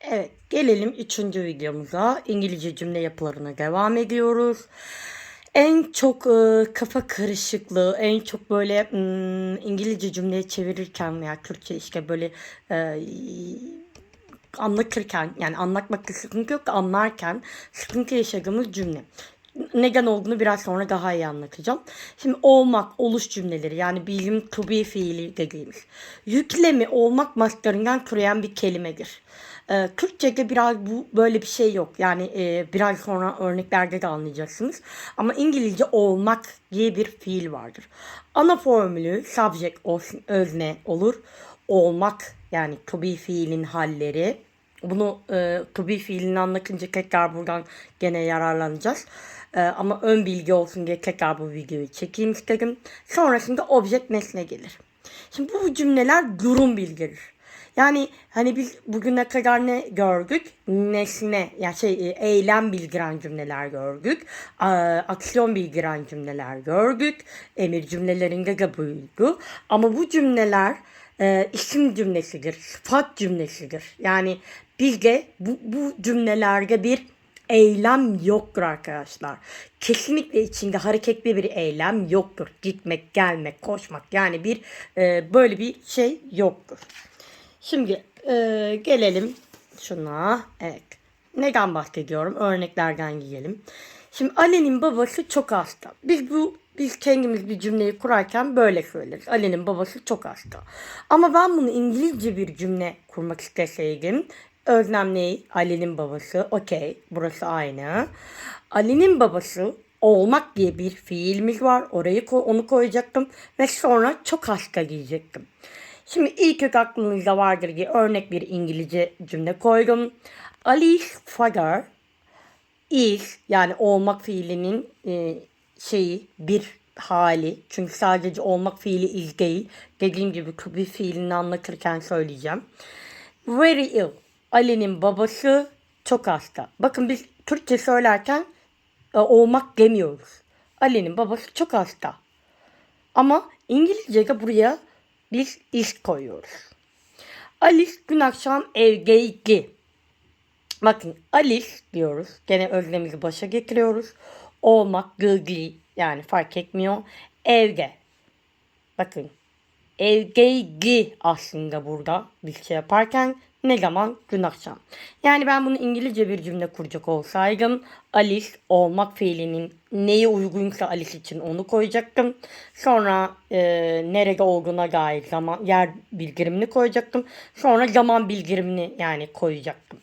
Evet, gelelim üçüncü videomuza. İngilizce cümle yapılarına devam ediyoruz. En çok e, kafa karışıklığı, en çok böyle hmm, İngilizce cümleyi çevirirken veya Türkçe işte böyle e, anlatırken yani anlatmakta sıkıntı yok da anlarken sıkıntı yaşadığımız cümle. Neden olduğunu biraz sonra daha iyi anlatacağım. Şimdi olmak, oluş cümleleri yani bizim to be fiili dediğimiz. Yüklemi olmak maslarından türeyen bir kelimedir. Ee, Türkçe'de biraz bu böyle bir şey yok. Yani e, biraz sonra örneklerde de anlayacaksınız. Ama İngilizce olmak diye bir fiil vardır. Ana formülü subject olsun, özne olur. Olmak yani to be fiilin halleri. Bunu e, to be fiilini anlatınca tekrar buradan gene yararlanacağız. E, ama ön bilgi olsun diye tekrar bu videoyu çekeyim istedim. Sonrasında object nesne gelir. Şimdi bu cümleler durum bildirir. Yani hani biz bugüne kadar ne gördük? Nesne, ya şey e, eylem bildiren cümleler gördük. A, aksiyon bildiren cümleler gördük. Emir cümlelerinde de buydu. Ama bu cümleler e, isim cümlesidir, sıfat cümlesidir. Yani bizde bu, bu cümlelerde bir eylem yoktur arkadaşlar. Kesinlikle içinde hareketli bir eylem yoktur. Gitmek, gelmek, koşmak yani bir e, böyle bir şey yoktur. Şimdi e, gelelim şuna. Evet. Neden bahsediyorum? Örneklerden gidelim. Şimdi Ali'nin babası çok hasta. Biz bu biz kendimiz bir cümleyi kurarken böyle söyleriz. Ali'nin babası çok hasta. Ama ben bunu İngilizce bir cümle kurmak isteseydim Özlem ne? Ali'nin babası. Okey. Burası aynı. Ali'nin babası olmak diye bir fiilimiz var. Orayı onu koyacaktım. Ve sonra çok hasta diyecektim. Şimdi ilk kök aklınızda vardır diye örnek bir İngilizce cümle koydum. Ali's father is yani olmak fiilinin e, şeyi bir hali. Çünkü sadece olmak fiili is değil. Dediğim gibi to be fiilini anlatırken söyleyeceğim. Very ill. Ali'nin babası çok hasta. Bakın biz Türkçe söylerken e, olmak demiyoruz. Ali'nin babası çok hasta. Ama İngilizce'de buraya biz is koyuyoruz. Alice dün akşam evdeydi. Bakın Alice diyoruz. Gene özlemizi başa getiriyoruz. Olmak, gıgli yani fark etmiyor. Evde. Bakın evdeydi aslında burada bir şey yaparken ne zaman? Dün akşam. Yani ben bunu İngilizce bir cümle kuracak olsaydım Alice olmak fiilinin neye uygunsa Alice için onu koyacaktım. Sonra e, nerede olduğuna dair zaman yer bildirimini koyacaktım. Sonra zaman bildirimini yani koyacaktım.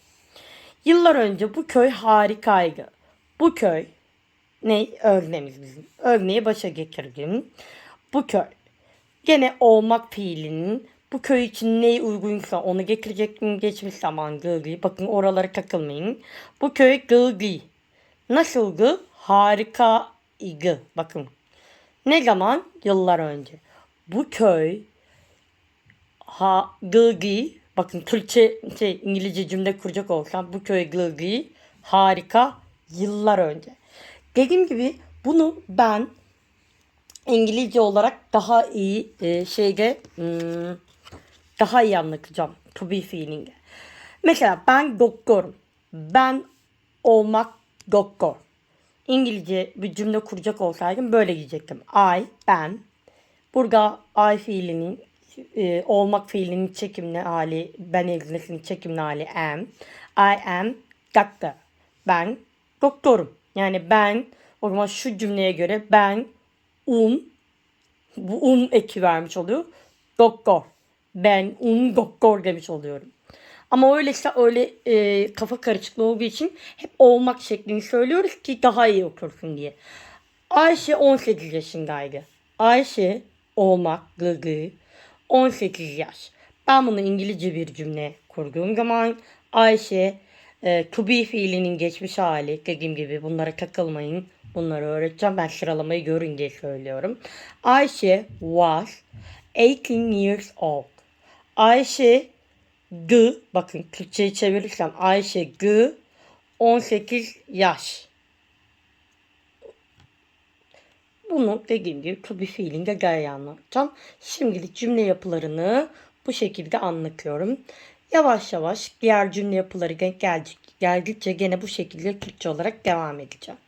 Yıllar önce bu köy harikaydı. Bu köy ne? Örneğimiz bizim. Örneği başa getirdim. Bu köy. Gene olmak fiilinin bu köy için ne uygunsa onu getirecektim. Geçmiş zaman gılgı. Bakın oralara takılmayın. Bu köy gılgı. Nasıldı? Harikaydı. Bakın. Ne zaman? Yıllar önce. Bu köy ha gılgı. Bakın Türkçe şey İngilizce cümle kuracak olsam bu köy gılgı harika yıllar önce. Dediğim gibi bunu ben İngilizce olarak daha iyi e, şeyde hmm, daha iyi anlatacağım. To be feeling'e. Mesela ben doktorum. Ben olmak doktor. İngilizce bir cümle kuracak olsaydım böyle diyecektim. I, ben. Burada I fiilinin e, olmak fiilinin çekimli hali, ben eznesinin çekimli hali am. I am doctor. Ben doktorum. Yani ben o zaman şu cümleye göre ben um bu um eki vermiş oluyor. Doktor. Ben um doktor demiş oluyorum. Ama öyleyse öyle e, kafa karışıklığı olduğu için hep olmak şeklini söylüyoruz ki daha iyi okursun diye. Ayşe 18 yaşındaydı. Ayşe olmak gıgı 18 yaş. Ben bunu İngilizce bir cümle kurduğum zaman Ayşe e, to be fiilinin geçmiş hali dediğim gibi bunlara takılmayın. Bunları öğreteceğim. Ben sıralamayı görün diye söylüyorum. Ayşe was 18 years old. Ayşe G bakın Türkçeyi çevirirsem Ayşe G 18 yaş. Bunu dediğim gibi to be feeling'e gayet anlatacağım. Şimdilik cümle yapılarını bu şekilde anlatıyorum. Yavaş yavaş diğer cümle yapıları geldikçe gene bu şekilde Türkçe olarak devam edeceğim.